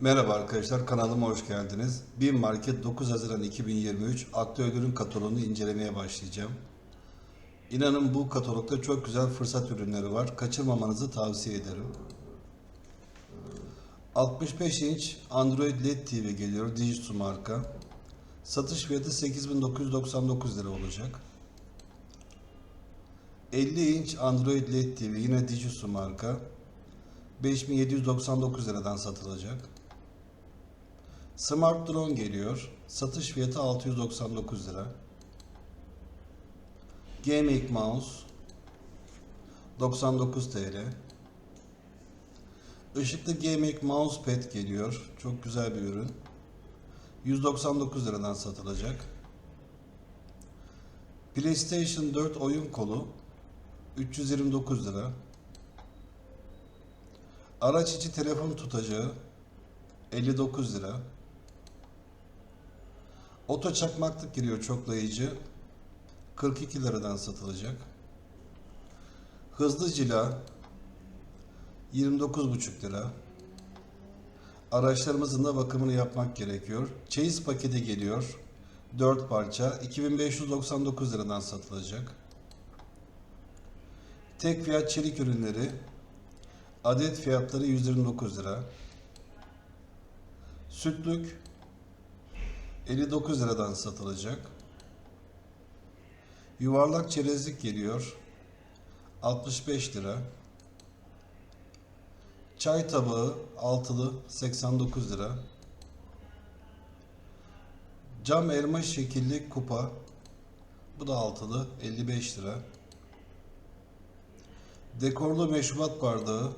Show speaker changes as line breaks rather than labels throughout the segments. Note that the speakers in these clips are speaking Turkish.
Merhaba arkadaşlar kanalıma hoş geldiniz. BİM Market 9 Haziran 2023 aktüel ürün kataloğunu incelemeye başlayacağım. İnanın bu katalogda çok güzel fırsat ürünleri var. Kaçırmamanızı tavsiye ederim. 65 inç Android LED TV geliyor Digisu marka. Satış fiyatı 8999 lira olacak. 50 inç Android LED TV yine Digisu marka. 5799 liradan satılacak. Smart Drone geliyor. Satış fiyatı 699 lira. Gaming Mouse 99 TL. Işıklı Gaming Mousepad geliyor. Çok güzel bir ürün. 199 liradan satılacak. PlayStation 4 oyun kolu 329 lira. Araç içi telefon tutacağı 59 lira. Oto çakmaklık giriyor çoklayıcı 42 liradan satılacak. Hızlı cila 29,5 lira. Araçlarımızın da bakımını yapmak gerekiyor. Çeyiz paketi geliyor. 4 parça 2599 liradan satılacak. Tek fiyat çelik ürünleri Adet fiyatları 129 lira. Sütlük 59 liradan satılacak. Yuvarlak çerezlik geliyor. 65 lira. Çay tabağı altılı 89 lira. Cam elma şekilli kupa. Bu da altılı 55 lira. Dekorlu meşrubat bardağı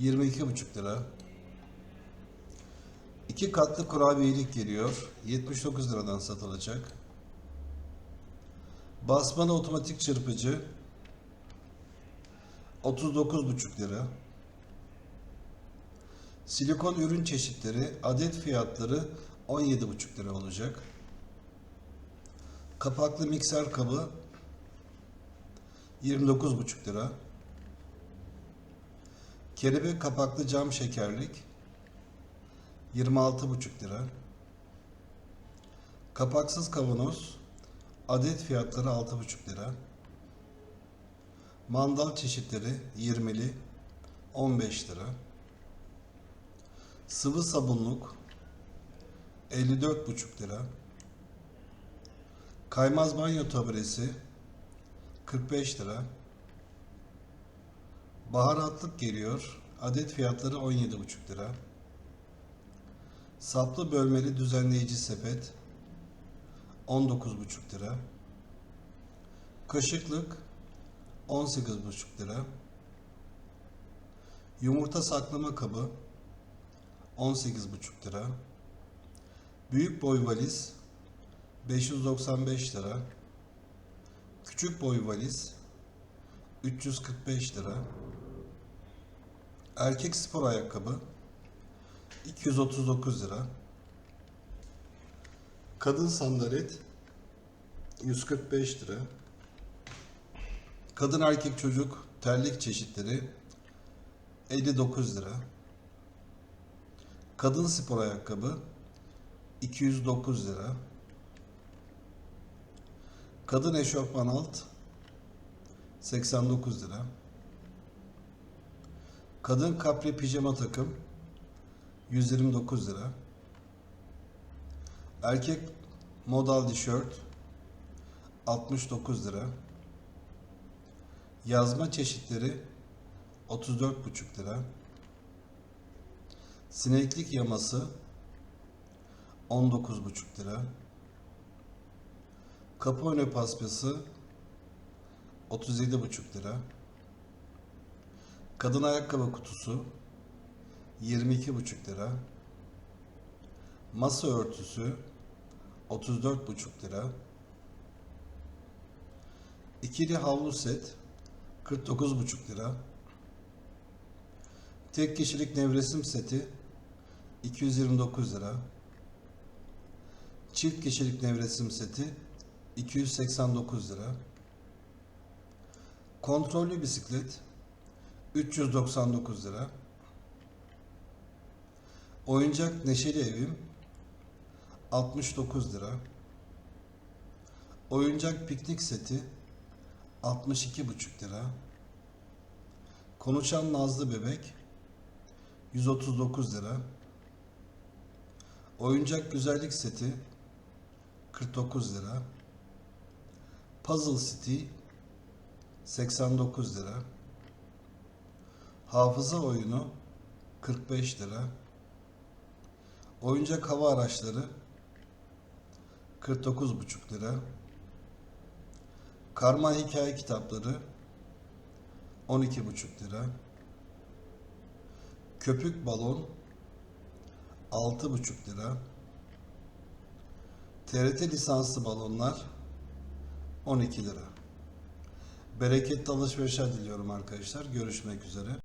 22,5 lira. İki katlı kurabiyelik geliyor. 79 liradan satılacak. Basmalı otomatik çırpıcı 39,5 lira. Silikon ürün çeşitleri adet fiyatları 17,5 lira olacak. Kapaklı mikser kabı 29,5 lira. Kelebek kapaklı cam şekerlik 26,5 lira. Kapaksız kavanoz adet fiyatları 6,5 lira. Mandal çeşitleri 20'li 15 lira. Sıvı sabunluk 54,5 lira. Kaymaz banyo taburesi 45 lira. Baharatlık geliyor. Adet fiyatları 17,5 lira. Saplı bölmeli düzenleyici sepet 19,5 lira. Kaşıklık 18,5 lira. Yumurta saklama kabı 18,5 lira. Büyük boy valiz 595 lira. Küçük boy valiz 345 lira. Erkek spor ayakkabı 239 lira. Kadın sandalet 145 lira. Kadın erkek çocuk terlik çeşitleri 59 lira. Kadın spor ayakkabı 209 lira. Kadın eşofman alt 89 lira. Kadın kapri pijama takım 129 lira. Erkek modal tişört 69 lira. Yazma çeşitleri 34,5 lira. Sineklik yaması 19,5 lira. Kapı önü paspası 37,5 lira. Kadın ayakkabı kutusu 22,5 lira. Masa örtüsü 34,5 lira. İkili havlu set 49,5 lira. Tek kişilik nevresim seti 229 lira. Çift kişilik nevresim seti 289 lira. Kontrollü bisiklet 399 lira. Oyuncak Neşeli Evim 69 lira. Oyuncak piknik seti 62,5 lira. Konuşan Nazlı Bebek 139 lira. Oyuncak güzellik seti 49 lira. Puzzle City 89 lira. Hafıza oyunu 45 lira. Oyuncak hava araçları 49,5 lira. Karma hikaye kitapları 12,5 lira. Köpük balon 6,5 lira. TRT lisanslı balonlar 12 lira. Bereketli alışverişler diliyorum arkadaşlar. Görüşmek üzere.